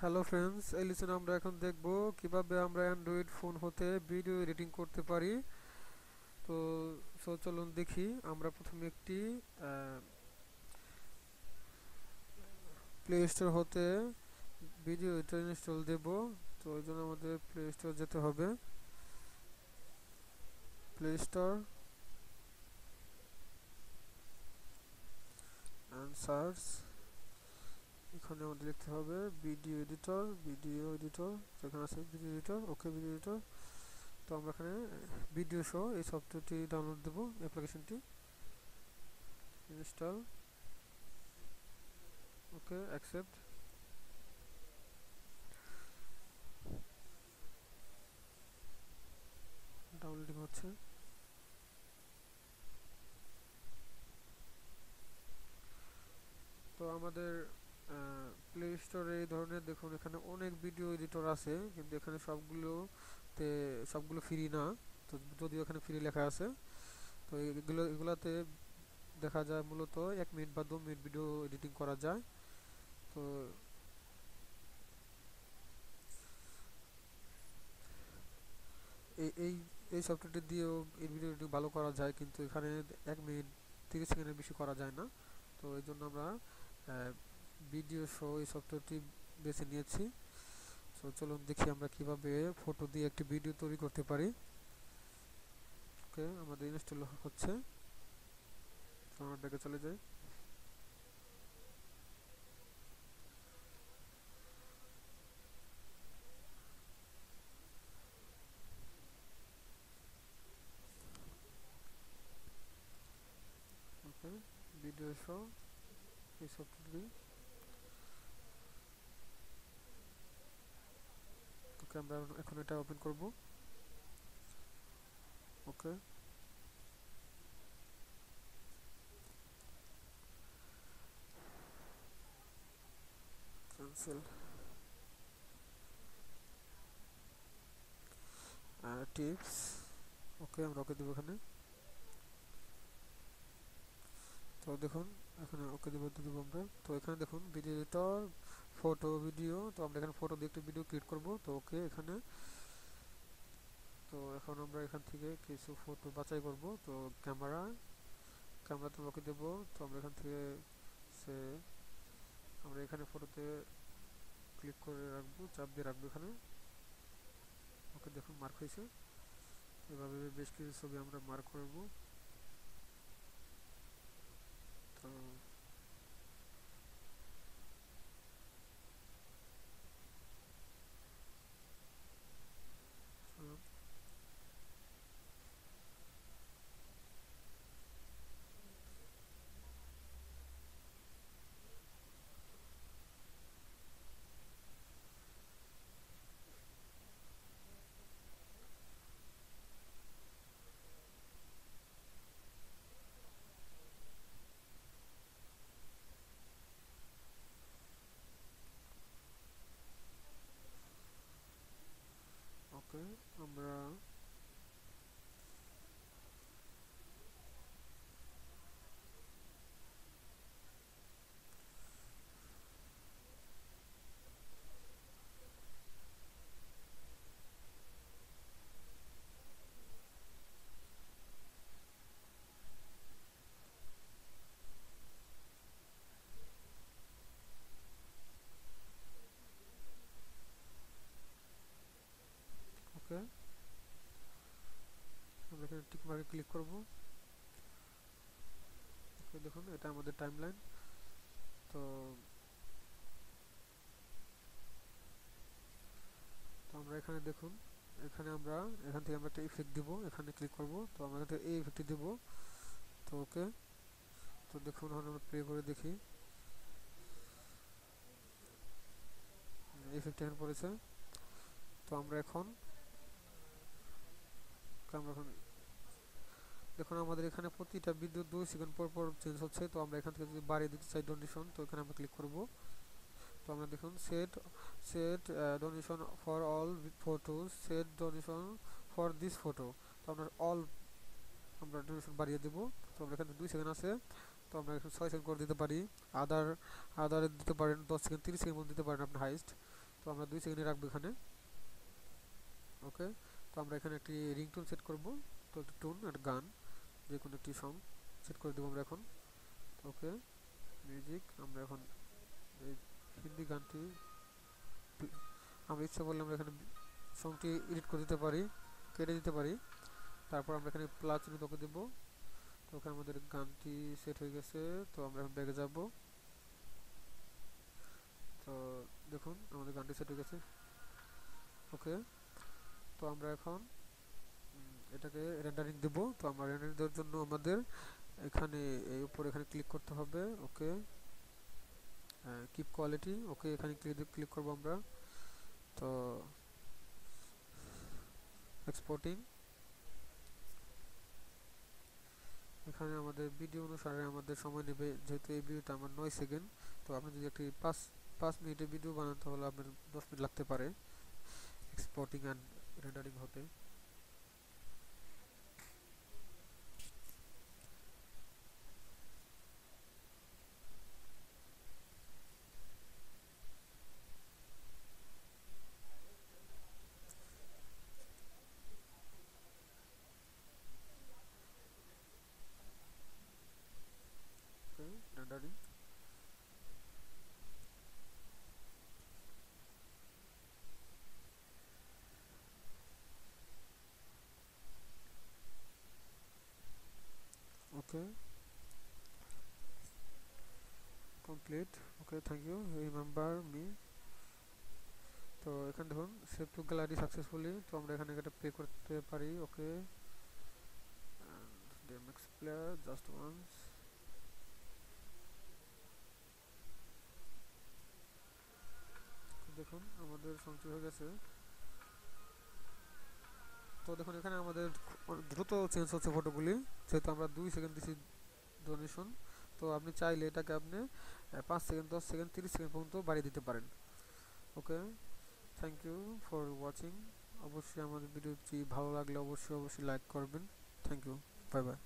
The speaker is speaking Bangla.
হ্যালো ফ্রেন্ডস এই লিসনে আমরা এখন দেখব কীভাবে আমরা অ্যান্ড্রয়েড ফোন হতে ভিডিও এডিটিং করতে পারি। তো সো চলুন দেখি, আমরা প্রথমে একটি প্লে স্টোর হতে ভিডিও এডিটর ইনস্টল দেব। তো, ওই জন্য আমাদের প্লে স্টোর যেতে হবে। প্লে স্টোর অ্যান্ড সার্চ এখানে আমাদের লিখতে হবে ভিডিও এডিটর ভিডিও এডিটর যেখানে আছে video editor okay video editor তো আমরা এখানে ভিডিও সহ এই সফটওয়্যারটি ডাউনলোড দেবো অ্যাপ্লিকেশনটি ইনস্টল ওকে অ্যাকসেপ্ট ডাউনলোডিং হচ্ছে। তো আমাদের প্লে স্টোরে এই ধরনের দেখুন, এখানে অনেক ভিডিও এডিটর আছে, কিন্তু এখানে সবগুলোতে, সবগুলো ফ্রি না। তো যদিও এখানে ফ্রি লেখা আছে, তো এগুলো, এগুলাতে দেখা যায় মূলত এক মিনিট বা দু মিনিট ভিডিও এডিটিং করা যায়। তো এই এই এই সফটওয়্যারটি দিয়েও এই ভিডিও এডিটিং ভালো করা যায়, কিন্তু এখানে এক মিনিট তিরিশ সেকেন্ডের বেশি করা যায় না। তো এই জন্য আমরা ভিডিও শো এই সফটওয়্যারটি বেছে নিয়েছি। সো চলুন দেখি আমরা কীভাবে ফটো দিয়ে একটি ভিডিও তৈরি করতে পারি। ওকে আমাদের ইনস্টল হচ্ছে। আমরা ব্যাগে চলে যাই ভিডিও শো এই সফটওয়্যারটি ওকে আমরা এখন এটা ওপেন করব। ওকে ক্যান্সেল টিপস ওকে আমরা ওকে দেবো এখানে। তো দেখুন, এখানে ওকে দেবো দেবো আমরা। তো এখানে দেখুন ভিডিও এডিটর ফটো ভিডিও তো আমরা এখানে ফটো দিয়ে একটি ভিডিও ক্রিয়েট করব। তো ওকে এখানে। তো এখন আমরা এখান থেকে কিছু ফটো বাছাই করব। তো ক্যামেরা ক্যামেরাতে ওকে দেব। তো আমরা এখান থেকে সে, আমরা এখানে ফটোতে ক্লিক করে রাখব, চাপ দিয়ে রাখব এখানে। ওকে, দেখুন মার্ক হয়েছে। এভাবে বেশ কিছু ছবি আমরা মার্ক করব তো ওকে আমরা ওকে আমরা টিক মার্কে ক্লিক করব দেখুন, এটা আমাদের টাইমলাইন তো আমরা এখানে দেখুন, এখানে আমরা, এখান থেকে আমরা একটা ইফেক্ট দিব, এখানে ক্লিক করব। তো আমরা এখান এই ইফেক্টটি দেব। তো ওকে, তো দেখুন আমরা প্লে করে দেখি। ইফেক্ট এখানে পড়েছে। তো আমরা এখন আমরা এখন দেখুন আমাদের এখানে প্রতিটা বিদ্যুৎ দুই সেকেন্ড পর পর চেঞ্জ হচ্ছে। তো আমরা এখান থেকে যদি বাড়িয়ে দিতে চাই ডোনেশন তো এখানে আমরা ক্লিক করব। তো আমরা দেখুন set set duration for all photos set duration for this photo তো আমরা অল আমরা ডোনেশন বাড়িয়ে দেব। তো আমরা এখানে দুই সেকেন্ড আছে। তো আমরা এখানে ছয় সেকেন্ড করে দিতে পারি। আদার আদার দিতে পারেন, দশ সেকেন্ড তিরিশ সেকেন্ড দিতে পারেন আপনি হাইস্ট তো আমরা দুই সেকেন্ডে রাখব এখানে। ওকে তো আমরা এখানে একটি রিংটোন সেট করব। তো টুন আর গান। যে কোনো একটি সং সেট করে দেবো আমরা এখন। ওকে মিউজিক আমরা এখন এই হিন্দি গানটি আমরা ইচ্ছা করলে আমরা এখানে সংটি এডিট করে দিতে পারি, কেটে দিতে পারি। তারপর আমরা এখানে প্লাস চিহ্ন তোকে দেবো। তো ওখানে আমাদের গানটি সেট হয়ে গেছে, তো আমরা এখন ব্যাগে যাব। তো দেখুন, আমাদের গানটি সেট হয়ে গেছে। ওকে তো আমরা এখন এটাকে রেন্ডারিং দেব। তো আমরা রেন্ডারিং দেওয়ার জন্য আমাদের এখানে, এই উপরে এখানে ক্লিক করতে হবে। ওকে। কিপ কোয়ালিটি ওকে, এখানে ক্লিক ক্লিক করব আমরা। তো এক্সপোর্টিং এখানে আমাদের ভিডিও অনুসারে আমাদের সময় নেবে। যেহেতু এই ভিডিওটা আমার নয় সেকেন্ড তো আপনি যদি একটি পাঁচ পাঁচ মিনিটের ভিডিও বানাতে হলে আপনার দশ মিনিট লাগতে পারে। এক্সপোর্টিং অ্যান্ড রেন্ডারিং হতে okay. Complete. Okay, thank you. Remember me. তো এখানে দেখুন সেভ টু গ্যালারি সাকসেসফুলি তো আমরা এখানে এটা প্লে করতে পারি okay the MX player just once দেখুন, আমাদের সঞ্চয় হয়ে গেছে। তো দেখুন, এখানে আমাদের দ্রুত চেঞ্জ হচ্ছে ফটোগুলি যেহেতু আমরা দুই সেকেন্ড দিচ্ছি ডোনেশন তো আপনি চাইলে এটাকে আপনি পাঁচ সেকেন্ড দশ সেকেন্ড তিরিশ সেকেন্ড পর্যন্ত বাড়িয়ে দিতে পারেন। Okay? Thank you for watching অবশ্যই আমাদের ভিডিওটি ভালো লাগলে অবশ্যই অবশ্যই লাইক করবেন। Thank you bye bye